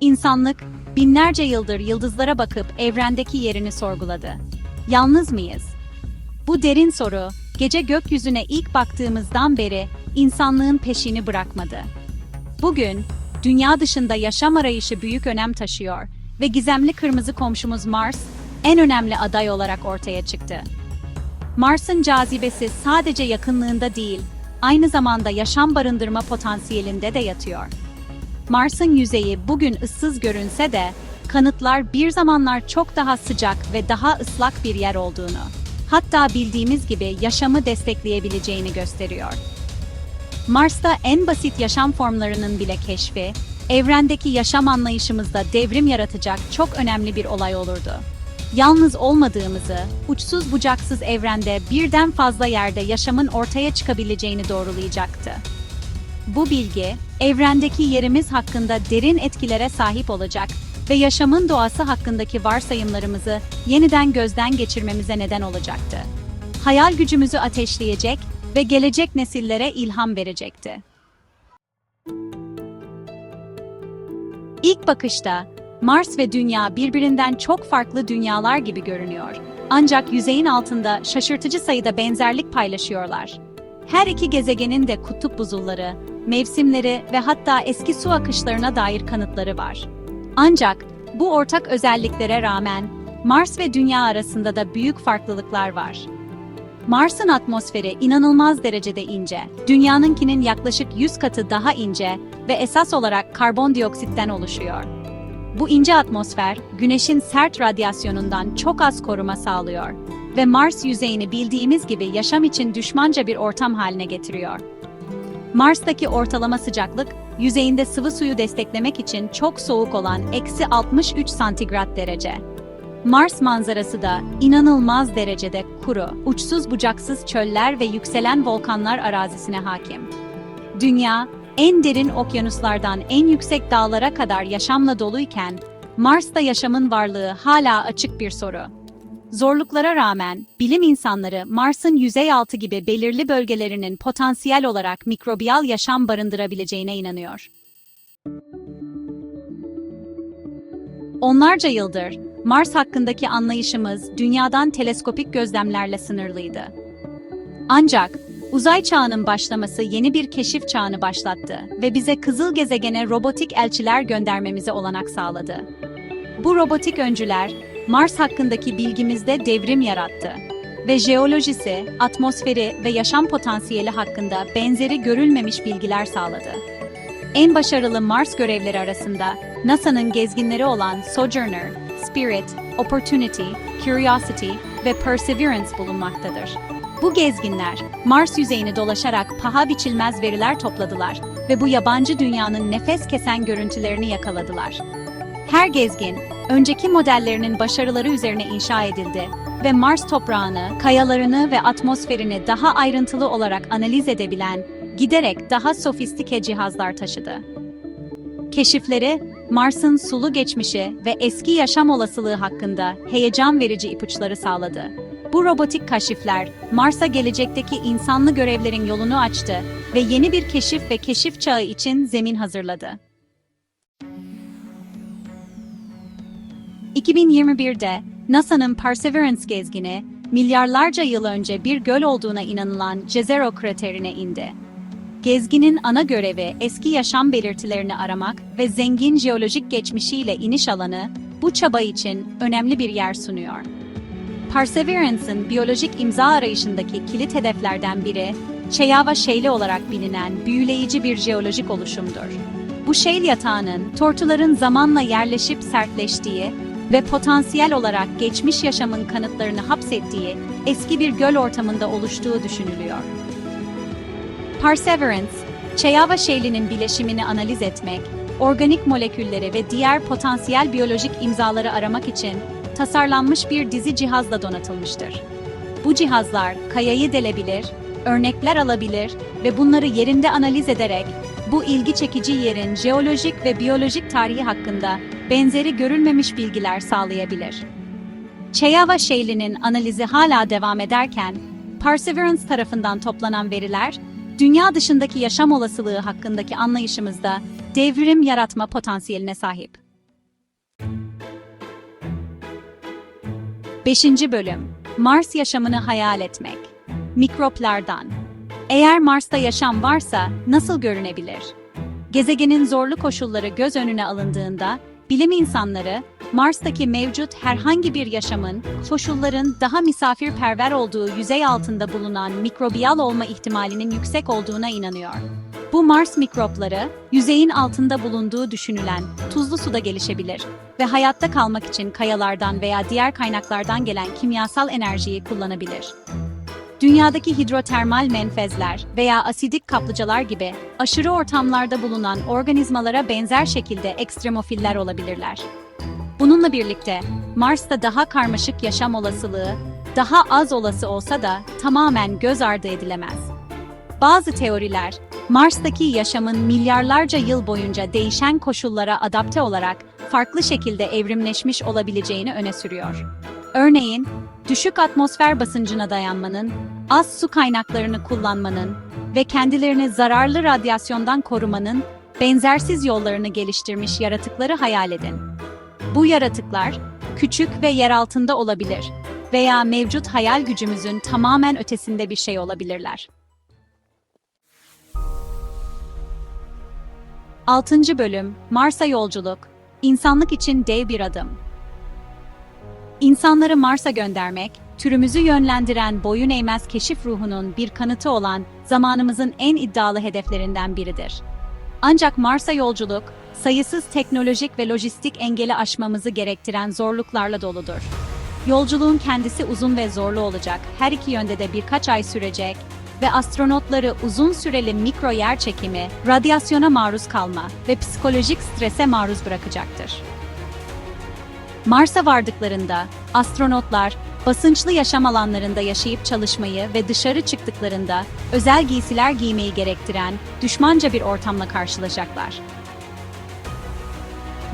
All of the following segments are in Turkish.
İnsanlık, binlerce yıldır yıldızlara bakıp evrendeki yerini sorguladı. Yalnız mıyız? Bu derin soru, gece gökyüzüne ilk baktığımızdan beri insanlığın peşini bırakmadı. Bugün, dünya dışında yaşam arayışı büyük önem taşıyor ve gizemli kırmızı komşumuz Mars, en önemli aday olarak ortaya çıktı. Mars'ın cazibesi sadece yakınlığında değil, aynı zamanda yaşam barındırma potansiyelinde de yatıyor. Mars'ın yüzeyi bugün ıssız görünse de, kanıtlar bir zamanlar çok daha sıcak ve daha ıslak bir yer olduğunu, hatta bildiğimiz gibi yaşamı destekleyebileceğini gösteriyor. Mars'ta en basit yaşam formlarının bile keşfi, evrendeki yaşam anlayışımızda devrim yaratacak çok önemli bir olay olurdu. Yalnız olmadığımızı, uçsuz bucaksız evrende birden fazla yerde yaşamın ortaya çıkabileceğini doğrulayacaktı. Bu bilgi, evrendeki yerimiz hakkında derin etkilere sahip olacak ve yaşamın doğası hakkındaki varsayımlarımızı yeniden gözden geçirmemize neden olacaktı. Hayal gücümüzü ateşleyecek ve gelecek nesillere ilham verecekti. İlk bakışta Mars ve Dünya birbirinden çok farklı dünyalar gibi görünüyor. Ancak yüzeyin altında şaşırtıcı sayıda benzerlik paylaşıyorlar. Her iki gezegenin de kutup buzulları, mevsimleri ve hatta eski su akışlarına dair kanıtları var. Ancak bu ortak özelliklere rağmen Mars ve Dünya arasında da büyük farklılıklar var. Mars'ın atmosferi inanılmaz derecede ince. Dünyanınkinin yaklaşık 100 katı daha ince ve esas olarak karbondioksitten oluşuyor. Bu ince atmosfer, Güneş'in sert radyasyonundan çok az koruma sağlıyor ve Mars yüzeyini bildiğimiz gibi yaşam için düşmanca bir ortam haline getiriyor. Mars'taki ortalama sıcaklık, yüzeyinde sıvı suyu desteklemek için çok soğuk olan eksi 63 santigrat derece. Mars manzarası da inanılmaz derecede kuru, uçsuz bucaksız çöller ve yükselen volkanlar arazisine hakim. Dünya, en derin okyanuslardan en yüksek dağlara kadar yaşamla doluyken, Mars'ta yaşamın varlığı hala açık bir soru. Zorluklara rağmen, bilim insanları Mars'ın yüzey altı gibi belirli bölgelerinin potansiyel olarak mikrobiyal yaşam barındırabileceğine inanıyor. Onlarca yıldır Mars hakkındaki anlayışımız dünyadan teleskopik gözlemlerle sınırlıydı. Ancak uzay çağının başlaması yeni bir keşif çağını başlattı ve bize kızıl gezegene robotik elçiler göndermemize olanak sağladı. Bu robotik öncüler Mars hakkındaki bilgimizde devrim yarattı ve jeolojisi, atmosferi ve yaşam potansiyeli hakkında benzeri görülmemiş bilgiler sağladı. En başarılı Mars görevleri arasında NASA'nın gezginleri olan Sojourner, Spirit, Opportunity, Curiosity ve Perseverance bulunmaktadır. Bu gezginler Mars yüzeyini dolaşarak paha biçilmez veriler topladılar ve bu yabancı dünyanın nefes kesen görüntülerini yakaladılar. Her gezgin, önceki modellerinin başarıları üzerine inşa edildi ve Mars toprağını, kayalarını ve atmosferini daha ayrıntılı olarak analiz edebilen, giderek daha sofistike cihazlar taşıdı. Keşifleri, Mars'ın sulu geçmişi ve eski yaşam olasılığı hakkında heyecan verici ipuçları sağladı. Bu robotik kaşifler, Mars'a gelecekteki insanlı görevlerin yolunu açtı ve yeni bir keşif ve keşif çağı için zemin hazırladı. 2021'de NASA'nın Perseverance gezgini, milyarlarca yıl önce bir göl olduğuna inanılan Jezero kraterine indi. Gezginin ana görevi eski yaşam belirtilerini aramak ve zengin jeolojik geçmişiyle iniş alanı bu çaba için önemli bir yer sunuyor. Perseverance'ın biyolojik imza arayışındaki kilit hedeflerden biri, Cheyava Şeili olarak bilinen büyüleyici bir jeolojik oluşumdur. Bu şeil yatağının tortuların zamanla yerleşip sertleştiği ve potansiyel olarak geçmiş yaşamın kanıtlarını hapsettiği eski bir göl ortamında oluştuğu düşünülüyor. Perseverance, Cheyava şeklinin bileşimini analiz etmek, organik molekülleri ve diğer potansiyel biyolojik imzaları aramak için tasarlanmış bir dizi cihazla donatılmıştır. Bu cihazlar kayayı delebilir, örnekler alabilir ve bunları yerinde analiz ederek bu ilgi çekici yerin jeolojik ve biyolojik tarihi hakkında benzeri görülmemiş bilgiler sağlayabilir. Cheyava Şehli'nin analizi hala devam ederken, Perseverance tarafından toplanan veriler, dünya dışındaki yaşam olasılığı hakkındaki anlayışımızda devrim yaratma potansiyeline sahip. 5. Bölüm Mars yaşamını hayal etmek Mikroplardan eğer Mars'ta yaşam varsa nasıl görünebilir? Gezegenin zorlu koşulları göz önüne alındığında, bilim insanları Mars'taki mevcut herhangi bir yaşamın, koşulların daha misafirperver olduğu yüzey altında bulunan mikrobiyal olma ihtimalinin yüksek olduğuna inanıyor. Bu Mars mikropları, yüzeyin altında bulunduğu düşünülen tuzlu suda gelişebilir ve hayatta kalmak için kayalardan veya diğer kaynaklardan gelen kimyasal enerjiyi kullanabilir. Dünyadaki hidrotermal menfezler veya asidik kaplıcalar gibi aşırı ortamlarda bulunan organizmalara benzer şekilde ekstremofiller olabilirler. Bununla birlikte Mars'ta daha karmaşık yaşam olasılığı daha az olası olsa da tamamen göz ardı edilemez. Bazı teoriler Mars'taki yaşamın milyarlarca yıl boyunca değişen koşullara adapte olarak farklı şekilde evrimleşmiş olabileceğini öne sürüyor. Örneğin, düşük atmosfer basıncına dayanmanın, az su kaynaklarını kullanmanın ve kendilerini zararlı radyasyondan korumanın benzersiz yollarını geliştirmiş yaratıkları hayal edin. Bu yaratıklar küçük ve yer altında olabilir veya mevcut hayal gücümüzün tamamen ötesinde bir şey olabilirler. 6. Bölüm Mars'a Yolculuk İnsanlık için dev bir adım. İnsanları Mars'a göndermek, türümüzü yönlendiren boyun eğmez keşif ruhunun bir kanıtı olan zamanımızın en iddialı hedeflerinden biridir. Ancak Mars'a yolculuk, sayısız teknolojik ve lojistik engeli aşmamızı gerektiren zorluklarla doludur. Yolculuğun kendisi uzun ve zorlu olacak, her iki yönde de birkaç ay sürecek ve astronotları uzun süreli mikro yer çekimi, radyasyona maruz kalma ve psikolojik strese maruz bırakacaktır. Mars'a vardıklarında astronotlar basınçlı yaşam alanlarında yaşayıp çalışmayı ve dışarı çıktıklarında özel giysiler giymeyi gerektiren düşmanca bir ortamla karşılaşacaklar.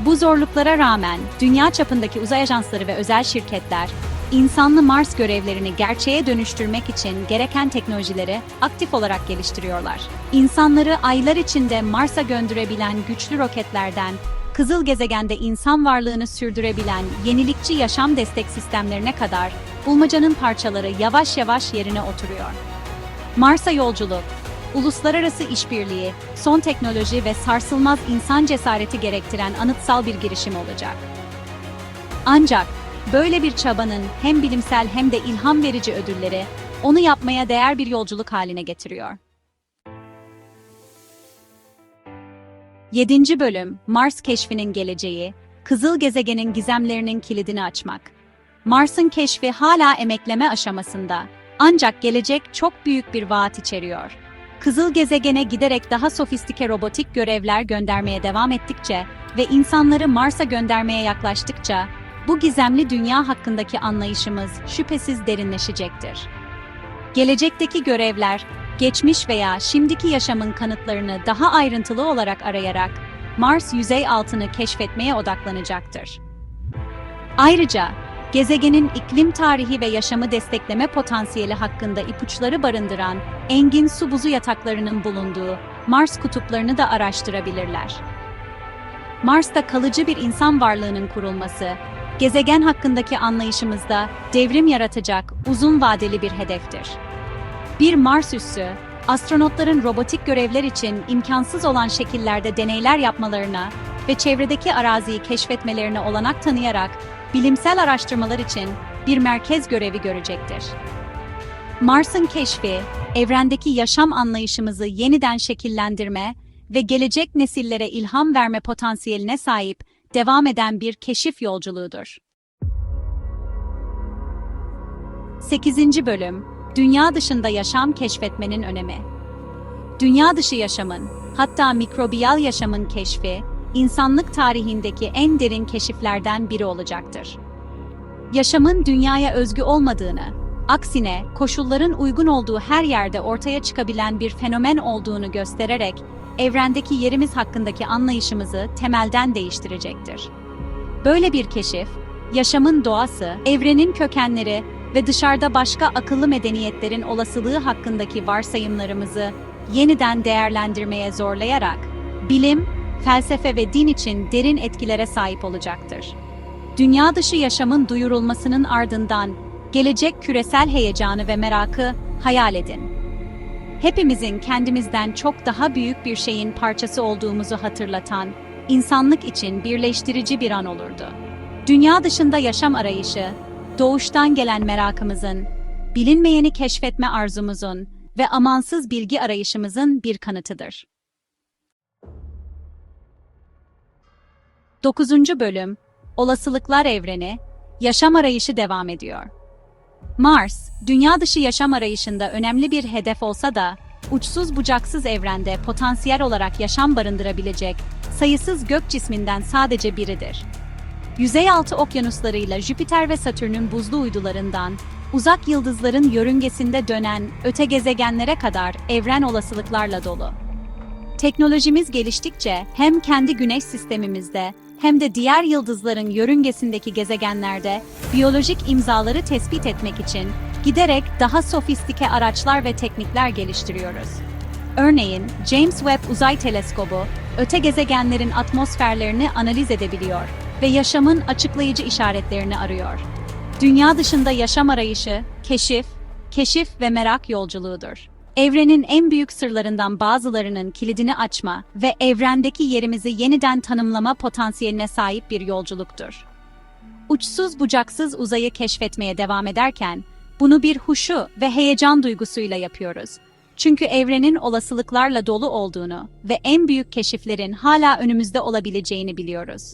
Bu zorluklara rağmen dünya çapındaki uzay ajansları ve özel şirketler insanlı Mars görevlerini gerçeğe dönüştürmek için gereken teknolojileri aktif olarak geliştiriyorlar. İnsanları aylar içinde Mars'a gönderebilen güçlü roketlerden kızıl gezegende insan varlığını sürdürebilen yenilikçi yaşam destek sistemlerine kadar bulmacanın parçaları yavaş yavaş yerine oturuyor. Mars'a yolculuk, uluslararası işbirliği, son teknoloji ve sarsılmaz insan cesareti gerektiren anıtsal bir girişim olacak. Ancak böyle bir çabanın hem bilimsel hem de ilham verici ödülleri onu yapmaya değer bir yolculuk haline getiriyor. 7. Bölüm Mars keşfinin geleceği, kızıl gezegenin gizemlerinin kilidini açmak. Mars'ın keşfi hala emekleme aşamasında. Ancak gelecek çok büyük bir vaat içeriyor. Kızıl gezegene giderek daha sofistike robotik görevler göndermeye devam ettikçe ve insanları Mars'a göndermeye yaklaştıkça bu gizemli dünya hakkındaki anlayışımız şüphesiz derinleşecektir. Gelecekteki görevler geçmiş veya şimdiki yaşamın kanıtlarını daha ayrıntılı olarak arayarak Mars yüzey altını keşfetmeye odaklanacaktır. Ayrıca gezegenin iklim tarihi ve yaşamı destekleme potansiyeli hakkında ipuçları barındıran engin su buzu yataklarının bulunduğu Mars kutuplarını da araştırabilirler. Mars'ta kalıcı bir insan varlığının kurulması, gezegen hakkındaki anlayışımızda devrim yaratacak uzun vadeli bir hedeftir. Bir Mars üssü, astronotların robotik görevler için imkansız olan şekillerde deneyler yapmalarına ve çevredeki araziyi keşfetmelerine olanak tanıyarak bilimsel araştırmalar için bir merkez görevi görecektir. Mars'ın keşfi, evrendeki yaşam anlayışımızı yeniden şekillendirme ve gelecek nesillere ilham verme potansiyeline sahip devam eden bir keşif yolculuğudur. 8. Bölüm Dünya dışında yaşam keşfetmenin önemi. Dünya dışı yaşamın, hatta mikrobiyal yaşamın keşfi, insanlık tarihindeki en derin keşiflerden biri olacaktır. Yaşamın dünyaya özgü olmadığını, aksine koşulların uygun olduğu her yerde ortaya çıkabilen bir fenomen olduğunu göstererek evrendeki yerimiz hakkındaki anlayışımızı temelden değiştirecektir. Böyle bir keşif, yaşamın doğası, evrenin kökenleri ve dışarıda başka akıllı medeniyetlerin olasılığı hakkındaki varsayımlarımızı yeniden değerlendirmeye zorlayarak bilim, felsefe ve din için derin etkilere sahip olacaktır. dünya dışı yaşamın duyurulmasının ardından gelecek küresel heyecanı ve merakı hayal edin. Hepimizin kendimizden çok daha büyük bir şeyin parçası olduğumuzu hatırlatan, insanlık için birleştirici bir an olurdu. Dünya dışında yaşam arayışı, doğuştan gelen merakımızın, bilinmeyeni keşfetme arzumuzun ve amansız bilgi arayışımızın bir kanıtıdır. 9. Bölüm Olasılıklar Evreni Yaşam arayışı devam ediyor. Mars, dünya dışı yaşam arayışında önemli bir hedef olsa da, uçsuz bucaksız evrende potansiyel olarak yaşam barındırabilecek sayısız gök cisminden sadece biridir. Yüzeyaltı okyanuslarıyla Jüpiter ve Satürn'ün buzlu uydularından, uzak yıldızların yörüngesinde dönen öte gezegenlere kadar evren olasılıklarla dolu. Teknolojimiz geliştikçe hem kendi güneş sistemimizde hem de diğer yıldızların yörüngesindeki gezegenlerde biyolojik imzaları tespit etmek için giderek daha sofistike araçlar ve teknikler geliştiriyoruz. Örneğin James Webb Uzay Teleskobu öte gezegenlerin atmosferlerini analiz edebiliyor ve yaşamın açıklayıcı işaretlerini arıyor. Dünya dışında yaşam arayışı, keşif, keşif ve merak yolculuğudur. Evrenin en büyük sırlarından bazılarının kilidini açma ve evrendeki yerimizi yeniden tanımlama potansiyeline sahip bir yolculuktur. Uçsuz bucaksız uzayı keşfetmeye devam ederken, bunu bir huşu ve heyecan duygusuyla yapıyoruz. Çünkü evrenin olasılıklarla dolu olduğunu ve en büyük keşiflerin hala önümüzde olabileceğini biliyoruz.